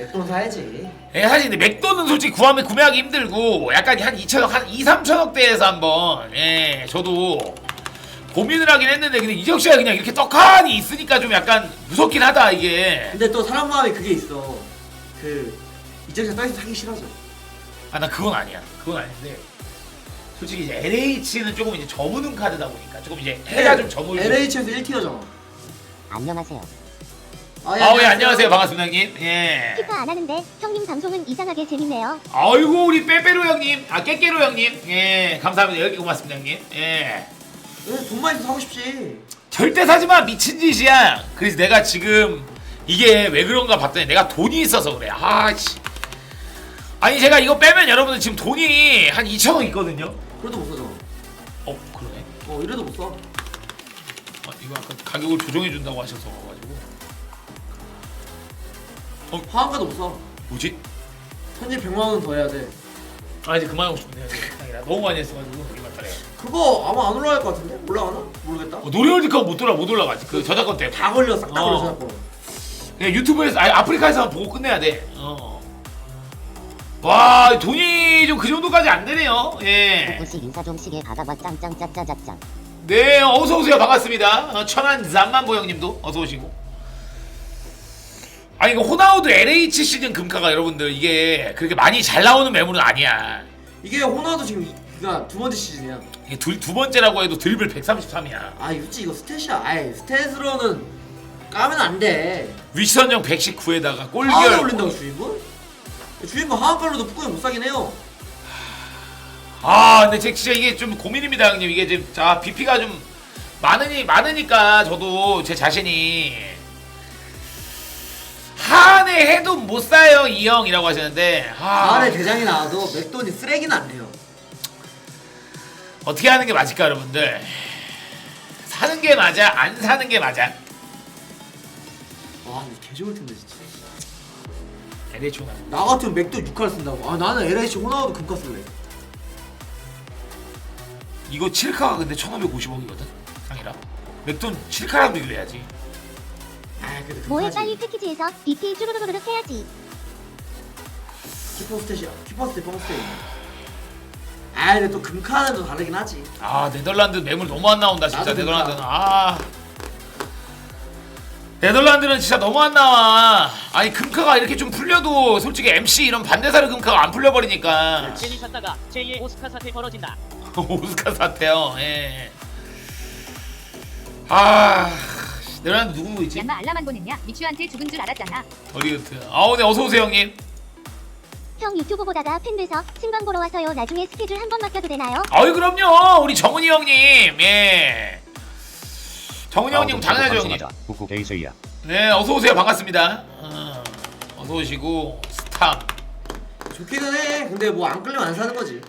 맥돈 사야지. 예, 사실 근데 맥도는 솔직히 구하면 구매하기 힘들고 약간 한 2천억 한 2, 3천억대에서 한번 예 저도 고민을 하긴 했는데 근데 이적 씨가 그냥 이렇게 떡하니 있으니까 좀 약간 무섭긴 하다 이게 근데 또 사람 마음에 그게 있어. 그 이정재 떠있어 사기 싫어져. 아 나 그건 아니야 그건 아닌데 솔직히 이제 LH는 조금 이제 저무는 카드다 보니까 조금 이제 해가 좀 저물고 LH에서 1티어잖아. 안녕하세요. 아우 예 안녕하세요. 반갑습니다 형님. 예. 피파 안 하는데 형님 방송은 이상하게 재밌네요. 아이고 우리 빼빼로 형님. 아 깨깨로 형님. 예 감사합니다. 여기 고맙습니다 형님. 예. 왜 돈만 있어 사고 싶지. 절대 사지마 미친 짓이야. 그래서 내가 지금 이게 왜 그런가 봤더니 내가 돈이 있어서 그래. 아씨. 아니 제가 이거 빼면 여러분들 지금 돈이 한 2천원 있거든요. 그래도 못 사잖아. 어 그러네. 어 이래도 못 사. 아, 이거 아까 가격을 조정해 준다고 하셔서 가지고 화환가도 못 사. 뭐지? 현질 100만 원 더 해야 돼. 아 이제 그만하고 싶은데 나 너무 많이 했어가지고 여기 말따래요 그거 아마 안 올라갈 것 같은데? 올라가나? 모르겠다. 어, 노래 월드컵 못 돌아 못 올라가지 그 저작권 때문에 다 걸려 싹 다 어. 걸려 저작권. 그냥 유튜브에서 아니 아프리카에서 보고 끝내야 돼. 어. 와 돈이 좀 그 정도까지 안 되네요. 예. 조금씩 인사 좀씩에 받아봐 짱짱 짜짜짜짱. 네 어서 오세요 반갑습니다. 어, 천안 잠만보 형님도 어서 오시고. 아니 이거 호나우드 LH 시즌 금카가 여러분들 이게 그렇게 많이 잘 나오는 매물은 아니야. 이게 호나도 지금 이- 그니까 두 번째 시즌이야. 이게 둘, 두 번째라고 해도 드리블 133이야. 아 유치 이거 스탯이야. 아이 스탯으로는 까면 안 돼. 위선정 119에다가 골결. 하한가 올린다고 주인분? 주인분 하한가로도 뿌꾸에 못 사긴 해요. 아 근데 제 진짜 이게 좀 고민입니다 형님 이게 지금 자 BP가 좀 많으니 많으니까 저도 제 자신이 한해 해도 못 사요 이 형이라고 하시는데 아, 안에 대장이 나와도 맥돈이 쓰레기는 안 돼요. 어떻게 하는 게 맞을까 여러분들 사는 게 맞아 안 사는 게 맞아 와 근데 개 좋을 텐데 진짜. LH 호나 나 같으면 맥돈 6칼 쓴다고. 아 나는 LH 호나우도 금카 쓸래. 이거 7카가 근데 1550억이거든 상이라 맥돈 7카랑 비교해야지 아 근데 뭐해. 빨리 패키지에서 BP 쭈루루루루 해야지. 키퍼 스탯이야. 키퍼 스탯 뻥 스탯. 아 근데 또 금카는 또 다르긴 하지. 아 네덜란드 매물 너무 안 나온다 진짜 나도 네덜란드는. 아 네덜란드는 진짜 너무 안 나와 아니 금카가 이렇게 좀 풀려도 솔직히 MC 이런 반대사르 금카가 안 풀려버리니까 괜히 샀다가 제2의 오스카 사태 벌어진다. 오스카 사태요 예. 아 네덜란드 누구 있지? 얀마 알라만 보냈냐? 미추한테 죽은 줄 알았잖아. 어리그트 아우 네 어서 오세요 형님 형 유튜브 보다가 팬 돼서 승방 보러 와서요. 나중에 스케줄 한 번 맡겨도 되나요? 아유 그럼요 우리 정은이 형님 예 정은이 형님 당연하죠 형님 후후 베이스야. 네 어서 오세요 반갑습니다. 어, 어서 오시고 스탐. 좋기는 해. 근데 뭐 안 끌리면 안 사는 거지.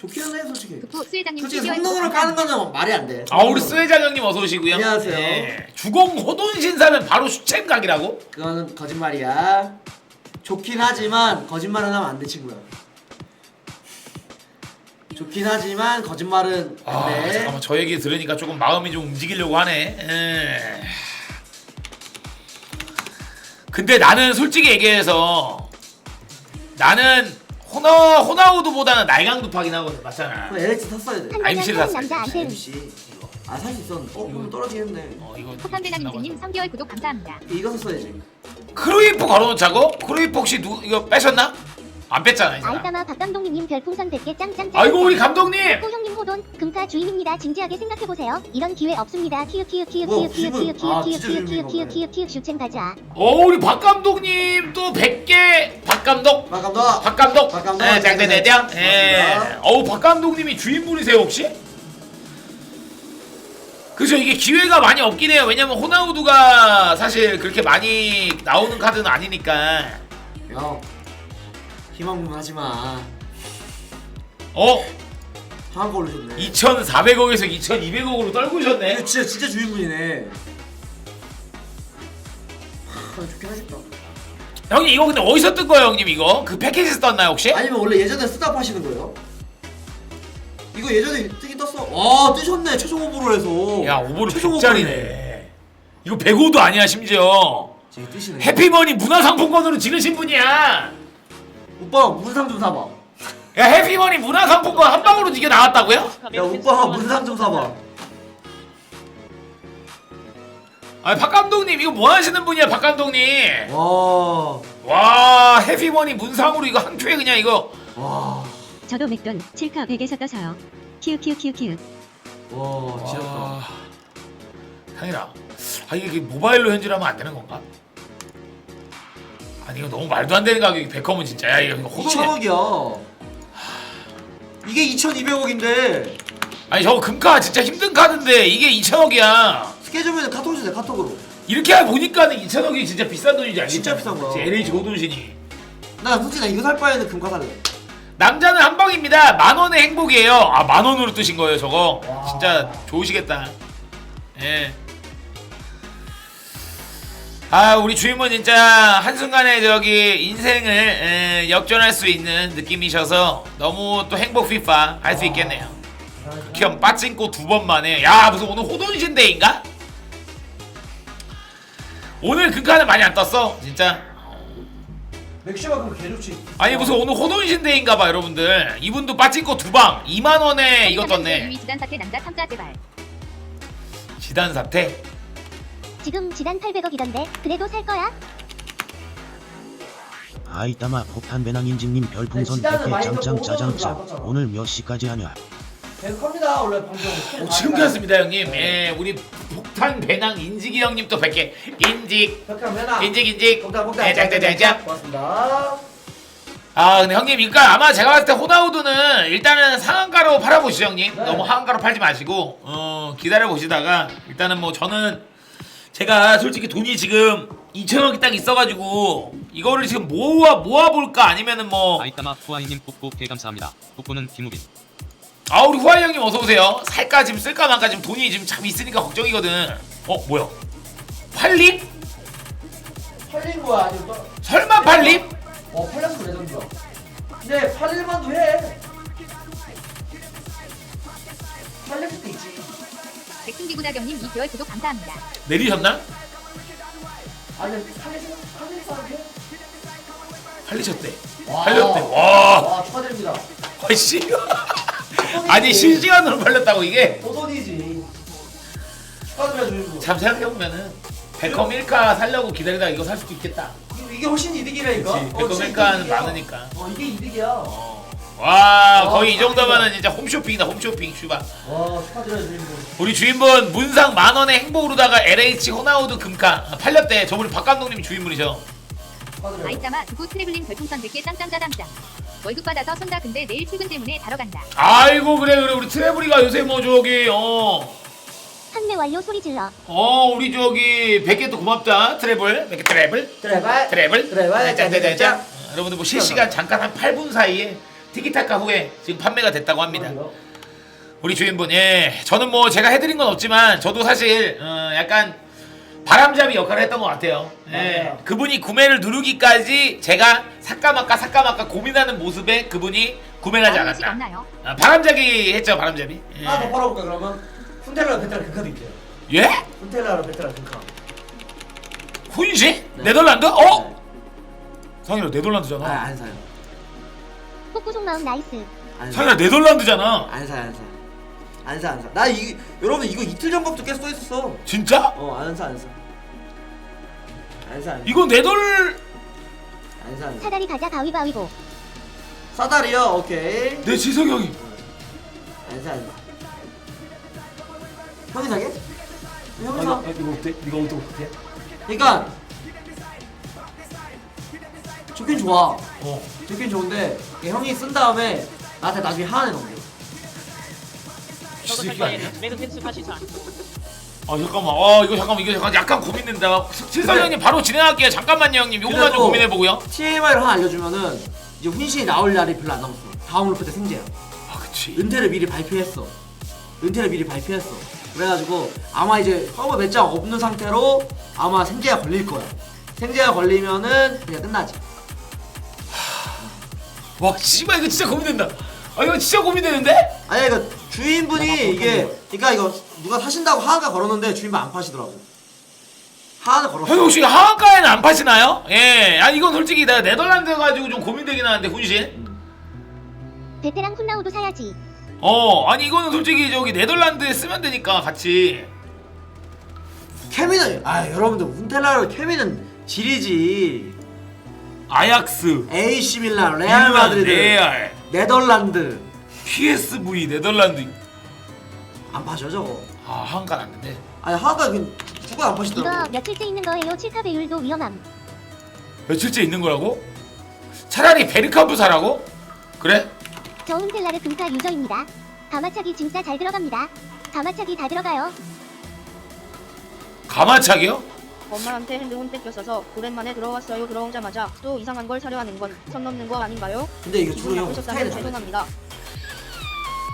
좋기는 해 솔직히. 부포 수회장님 솔직히 피규어 성능으로 까는 거는 말이 안 돼. 아 우리 스웨장 형님 어서 오시고요. 안녕하세요. 네. 주공 호돈 신사는 바로 슈챔 각이라고? 그거는 거짓말이야. 좋긴 하지만 거짓말은 하면 안 돼 친구야. 좋긴 하지만 거짓말은 안아 돼. 잠깐만 저 얘기 들으니까 조금 마음이 좀 움직이려고 하네. 에. 근데 나는 솔직히 얘기해서 나는 호나 호나우드보다는 날강두파긴 하거든 맞잖아. 그럼 LH 샀어야 돼. 한 아, MC 달에 샀어요. 하는 남자 안돼. MC. 아살 수 있었는데. 어 그럼 떨어지겠네. 어 이거 폭탄배낭님님 3개월 구독 감사합니다. 이거 샀어야지. 크루이프 걸어놓자고? 크루이프 혹시 누 이거 빼셨나? 안 뺐잖아 이 사람. 아이따마 박 감독님 별풍선 100개 짱짱짱. 아이고 우리 감독님. 호 형님 호돈 금카 주인입니다. 진지하게 생각해 보세요. 이런 기회 없습니다. 키읔 키읔 키읔 뭐, 키읔 키읔 기분. 키읔 아, 키읔 진짜 키읔 키읔 주인공인 키읔 거네. 키읔 키읔 슈첸 가자. 어 우리 박 감독님 또 100개 박 감독 박 감독. 박 감독 박 감독. 네, 장대 내장 예. 고맙습니다. 어우 박 감독님이 주인분이세요 혹시? 그죠 이게 기회가 많이 없긴 해요 왜냐면 호나우두가 사실 그렇게 많이 나오는 카드는 아니니까 형. 희망 부문하지 마. 어? 하한 거 올리셨네. 2,400억에서 2,200억으로 떨구셨네 이거 진짜 진짜 주인분이네. 하, 좋긴 하겠다. 형님 이거 근데 어디서 뜬 거예요 형님 이거? 그 패키지 떴나요 혹시? 아니면 원래 예전에 쓰다 파시는 거예요? 이거 예전에 뜨긴 떴어. 아 뜨셨네 최종 오버로 해서. 야 오버를 최종 100짜리네 이거 105도 아니야 심지어 저기 뜨시네. 해피머니 문화상품권으로 지르신 분이야. 오빠 문상 좀 사봐. 야 해피머니 문화상품권 한 방으로 이게 나왔다고요? 야 오빠가 문상 좀 사봐. 아니 박 감독님 이거 뭐 하시는 분이야 박 감독님? 와. 와 해피머니 문상으로 이거 한 큐에 그냥 이거 와. 저도 맥돈 7카 100에서 떠서요. 키우 키우 키우 키우. 와 지렸다. 와... 당연아 아 이게 모바일로 현질하면 안 되는 건가? 아니 이거 너무 말도 안 되는 가격이 백컴은 진짜 야 이거 호동이 2천억이야. 이게 2,200억인데 아니 저거 금카 진짜 힘든 카드인데 이게 2천억이야 스케줄면 카톡 주세요 카톡으로. 이렇게 보니까는 2천억이 진짜 비싼 돈이지 알겠지? 진짜 비싼 거야. LH 고돈신이 나 솔직히 나 이거 살 바에는 금카 살래. 남자는 한 방입니다 만 원의 행복이에요 아 만 원으로 뜨신 거예요 저거 와. 진짜 좋으시겠다 예. 아 우리 주인분 진짜 한순간에 저기 인생을 에, 역전할 수 있는 느낌이셔서 너무 또 행복 피파 할 수 있겠네요. 극혐 빠찡코 두 번 만에. 야 무슨 오늘 호돈신데이인가? 오늘 금카는 많이 안 떴어 진짜. 맥시만큼 개 좋지. 아니 무슨 오늘 호돈신데이인가 봐 여러분들. 이분도 빠찡코 두방. 2만원에 이거 떴네. 지단 사태 남자 3자 제발. 지금 지단 800억이던데 그래도 살 거야? 아이 따마 폭탄 배낭 인증님 별풍선 네, 시간을 100개 많이 짱짱 더 짜장짜 뽑아놓은 거 오늘 몇 시까지 하냐 컵니다 원래 방송. 오, 지금 켰습니다 형님 예 우리 폭탄 배낭 인직이 형님 또 100개 인직 벽한 매나. 인직 인직 복다 복다. 네, 짱짱짱짱 고맙습니다. 아 근데 형님 그러니까 아마 제가 봤을 때 호나우드는 일단은 상한가로 팔아보시죠 형님 네. 너무 하한가로 팔지 마시고 어 기다려 보시다가 일단은 뭐 저는 제가 솔직히 돈이 지금 2천억이 딱 있어가지고 이거를 지금 모아 모아볼까 아니면은 뭐 아이따마 후아이님 뽀뽀 개 감사합니다. 뽀뽀는 김우빈. 아 우리 후아이 형님 어서 오세요. 살까 지금 쓸까 말까 지금 돈이 지금 참 있으니까 걱정이거든. 어 뭐야? 팔립? 팔린 거야 아니면 또? 설마 팔립? 어 팔렸어 레전드야. 근데 팔릴만도 해. 팔릴 수도 있지. 백승기구나경님 2개월 구독 감사합니다. 내리셨나? 아니. 팔리셨대. 와. 팔렸대. 와. 와 축하드립니다. 아씨. 아니 실시간으로 팔렸다고 이게. 도돈이지. 축하드려 주인분. 참 생각해보면은 백컴 1카 살려고 기다리다가 이거 살 수도 있겠다. 이게 훨씬 이득이라니까. 그치. 백컴 진짜 1카는 이득이야. 많으니까. 어 이게 이득이야. 어. 와 어, 거의 이. 정도면은 진짜 홈쇼핑이다 홈쇼핑 슈바. 와 축하드려 주인분. 우리 주인분 문상 만원의 행복으로다가 LH 호나우드 금카 아, 팔렸대 저분이 박 감독님이 주인분이죠 축하드려. 아이따마 두고 트래블링 별풍선 100개 짱짱 짜장짱. 월급 받아서 쏜다 근데 내일 출근 때문에 자러 간다. 아이고 그래 그래 우리 트래블이가 요새 뭐 저기 어, 판매 완료 소리 질러. 어 우리 저기 100개 또 고맙다 트래블 100개 트래블 트래블. 트래블 트래블. 짠짠짠짠 어, 여러분들 뭐 실시간 잠깐 한 8분 사이에 티키타카 후에 지금 판매가 됐다고 합니다 우리 주인분 예 저는 뭐 제가 해드린 건 없지만 저도 사실 어, 약간 바람잡이 역할을 했던 것 같아요 예 맞아요. 그분이 구매를 누르기까지 제가 사까마까 사까마까 고민하는 모습에 그분이 구매를 하지 않았다? 아, 바람잡이 했죠 바람잡이 예, 하나 더 팔아볼까 그러면? 훈텔라 베테랑 금카도 있대요. 예? 훈텔라 베테랑 금카. 훈시? 네. 네덜란드? 어? 상이라 네덜란드잖아 아안 사요. 폭구속 마음 나이스. 안 사. 상이라 네덜란드잖아 안 사, 안 사. 안 사, 안 사. 나 이, 여러분 이거 이틀 전부터 계속 써 있었어. 진짜? 어, 안 사, 안 사. 안 사, 안 사. 이거 네덜 안 사, 안 사. 사다리 가자 가위바위보. 사다리요, 오케이. 내 지석이 형이 안 사, 안 사. 형이 사게? 형이 사. 이거 어때? 이거 어때? 그러니까 좋긴 좋아. 어 좋긴 좋은데 형이 쓴 다음에 나한테 나중에 하나에 넘겨. 저도? 바에는 매드 팬츠 파시사. 아 잠깐만 아 이거 잠깐만 이거 잠깐 약간 고민된다 그래. 형님 바로 진행할게요 잠깐만요 형님 요거만 좀 그래도- 고민해보고요 TMI를 하나 알려주면은 이제 훈신이 나올 날이 별로 안 남았어. 다음 루프 때 생제야. 아 그치 은퇴를 미리 발표했어. 은퇴를 미리 발표했어. 그래가지고 아마 이제 서버 몇 장 없는 상태로 아마 생제가 걸릴 거야. 생제가 걸리면은 그냥 끝나지. 와 씨발 이거 진짜 고민된다 아 이거 진짜 고민되는데? 아니 이거 주인분이 이게 그러니까 이거 누가 사신다고 하한가 걸었는데 주인분 안 파시더라고. 하나 걸었어. 형님 혹시 하한가에는 안 파시나요? 예. 아 이건 솔직히 내가 네덜란드 가지고 좀 고민되긴 하는데 훈신. 베테랑 훈나우도 사야지. 어 아니 이거는 솔직히 저기 네덜란드에 쓰면 되니까 같이. 케미는 아 여러분들 운텔라로 케미는 질이지. 아약스, AC 밀란, 레알 마드리드, 레알, 네덜란드 PSV 네덜란드. 안 파죠 저거. 아 하한가 났는데. 아니 하가 그 누가 안 이거 파시더라고. 며칠째 있는 거예요. 7카 배율도 위험함. 며칠째 있는 거라고? 차라리 베르카프 사라고? 그래? 저 훈텔라르 금카 유저입니다. 가마차기 진짜 잘 들어갑니다. 가마차기 다 들어가요. 가마차기요? 엄마한테 핸드폰 뺏겼어서 오랜만에 들어왔어요. 들어오자마자 또 이상한 걸 사려 하는 건 선 넘는 거 아닌가요? 근데 이거 기분 주로 형 다르지. 죄송합니다.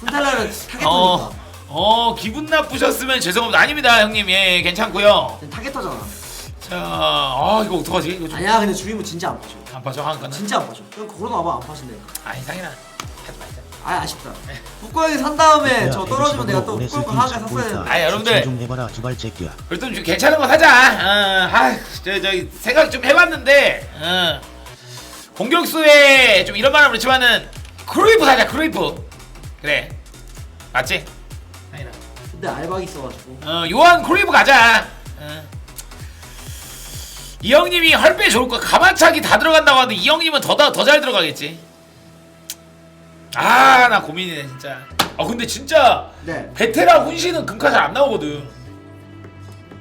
훈텔라는 어, 타겟터니까. 어 기분 나쁘셨으면 죄송합니다. 아닙니다 형님. 예 괜찮고요. 타겟터잖아. 자, 아 이거 어떡하지? 이거 좀 아니야 근데 주임은 진짜 안 파죠. 안 봐줘 하한가는. 진짜 안 파죠. 그냥 와봐 안 파신대. 아 이상이나. 아 아쉽다. 북고형이 산 다음에 저 떨어지면 내가 또 하가 sak 샀어야 보니까 아, 여러분들. 좀 해봐라 주발 새끼야 그래도 좀 괜찮은 거 사자. 어, 아저 저 생각 좀 해봤는데 어, 공격수에 좀 이런 말하면 그렇지만은 크루이프 사자 크루이프. 그래 맞지? 아니나. 근데 알박이 있어가지고. 어 요한 크루이프 가자. 어. 이 형님이 헐빼 좋을 거 가마차기 다 들어간다고 하는데 이 형님은 더더 잘 들어가겠지. 아 나 고민이네 진짜. 아 근데 진짜 네. 베테랑 훈시는 금카 잘 안 나오거든.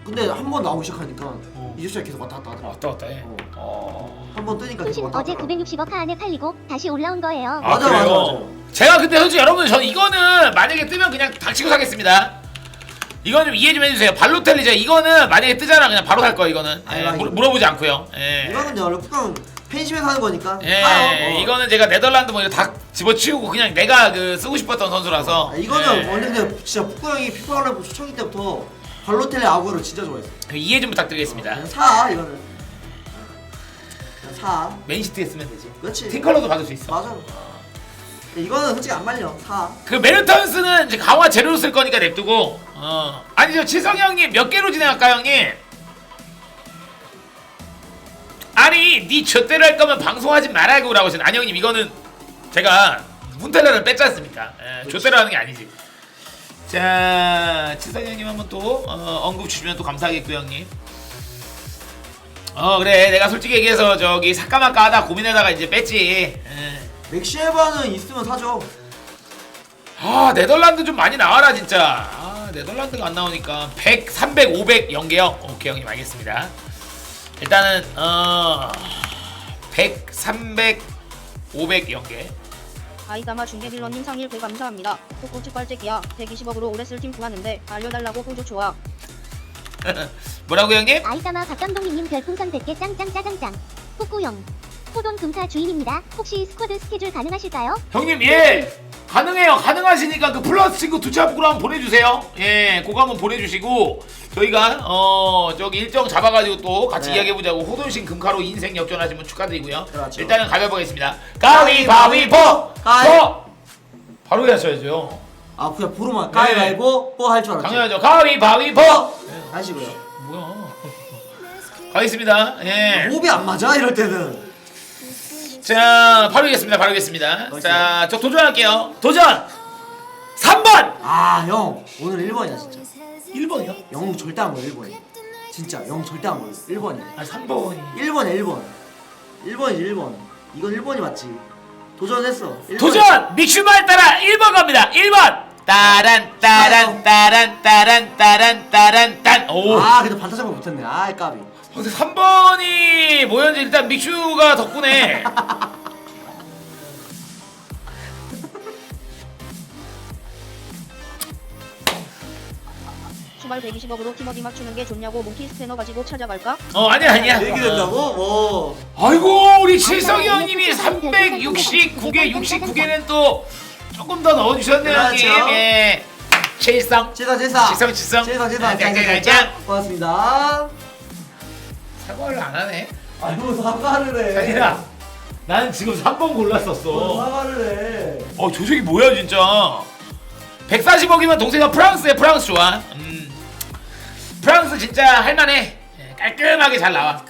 근데 한 번 나오기 시작하니까 어. 이주씨가 계속 왔다 갔다 하더라. 왔다 갔다 해. 어. 어. 한 번 뜨니까 훈신 계속 왔다 어제 갔다 하더라. 960억 카 안에 팔리고 다시 올라온 거예요. 아, 맞아, 그래요? 맞아, 맞아. 제가 근데 솔직히 여러분 저는 이거는 만약에 뜨면 그냥 닥치고 사겠습니다. 이건 좀 이해 좀 해주세요. 발로텔리 제가 이거는 만약에 뜨잖아 그냥 바로 살 거예요 이거는. 예, 아이고, 물, 아이고. 물어보지 않고요. 예. 이거는 근데 원래 팬심에서 하는 거니까. 예, 사요. 어. 이거는 제가 네덜란드 뭐 이거 다 집어치우고 그냥 내가 그 쓰고 싶었던 선수라서. 아, 이거는 예. 원래 근데 진짜 북고형이 피파를 초창기 때부터 발로텔레 아구를 진짜 좋아했어. 이해 좀 부탁드리겠습니다. 그냥 사 이거는. 그냥 사. 맨시티에 쓰면 되지. 그렇지. 팀컬러도 받을 수 있어. 맞아. 이거는 솔직히 안 말려. 사. 그 메르턴스는 이제 강화 재료로 쓸 거니까 냅두고. 어. 아니 저 칠성이 형님 몇 개로 진행할까 요 형님? 아니 니 젖대로 할 거면 방송하지 말라고 라고 아니 형님 이거는 제가 문텔라를 뺐지 않습니까? 예, 젖대로 하는 게 아니지. 자 칠성이 형님 한번 또 어, 언급 주시면 또 감사하겠고요 형님. 어 그래 내가 솔직히 얘기해서 저기 사까마까 하다 고민하다가 이제 뺐지. 예. 맥시에바는 있으면 사죠. 아 네덜란드 좀 많이 나와라 진짜 아 네덜란드가 안 나오니까 100, 300, 500 연계요? 오케이 형님 알겠습니다 일단은 어... 100, 300, 500 연계 아이다마 중계 빌런님 상일 배 감사합니다. 코코치 빨재기야 120억으로 오래 쓸 팀 구하는데 알려달라고 호조 좋아. 뭐라고 형님? 아이따마 박감독님 별풍선 100개 짱짱 짜장짱. 북구형. 호돈 금카 주인입니다. 혹시 스쿼드 스케줄 가능하실까요? 형님 예 가능해요 가능하시니까 그 플러스 친구 두차북으로 한번 보내주세요 예 그거 한번 보내주시고 저희가 어 저기 일정 잡아가지고 또 같이 네. 이야기해보자고 호돈신 금카로 인생 역전하시면 축하드리고요 그렇죠. 일단은 가벼보겠습니다 가위바위보 가위. 보 바로 해야죠 아 그냥 보로만 가위바위보 뽀할 줄 알았지. 당연하죠. 가위바위보. 하시고요. 뭐야? 가겠습니다. 예. 호흡이 안 맞아 이럴 때는. 자, 바로 하겠습니다. 바로 하겠습니다. 자, 저 도전할게요. 도전. 3번. 아 형 오늘 1번이야 진짜. 1번이요? 영 절대 안 걸려 1번이. 진짜 영 절대 안 걸려 1번이야. 아, 3번이. 1번이야 1번. 1번이지 1번. 이건 1번이 맞지. 도전했어. 1번. 도전. 믹슈말 따라 1번 갑니다. 1번. 따란 따란 따란 따란 따란 따란 딴. 오. 아 근데 반타 잡아 못했네. 아 까비. 근데 3번이 뭐였는지 일단 믹슈가 덕분에 수발 120억으로 팀워디 맞추는 게 좋냐고 몽키 스패너 가지고 찾아갈까? 어 아니야 아니야. 얘기 된다고? 뭐. 아이고 우리 칠성이 형님이 369개 69개는 또 조금 더 넣어주셨네요 그렇죠. 형님 예. 칠성 제사 제사. 지성, 지성. 제사 제사. 아, 짱짱짱짱. 고맙습니다. 사과를 안 하네 아이고 사과를 해. 아니라 나는 지금 3번 뭘 골랐었어 사과를 해. 어 조색이 뭐야 진짜 140억이면 동생아 프랑스에 프랑스 좋아 음. 프랑스 진짜 할만해 예, 깔끔하게 잘 나와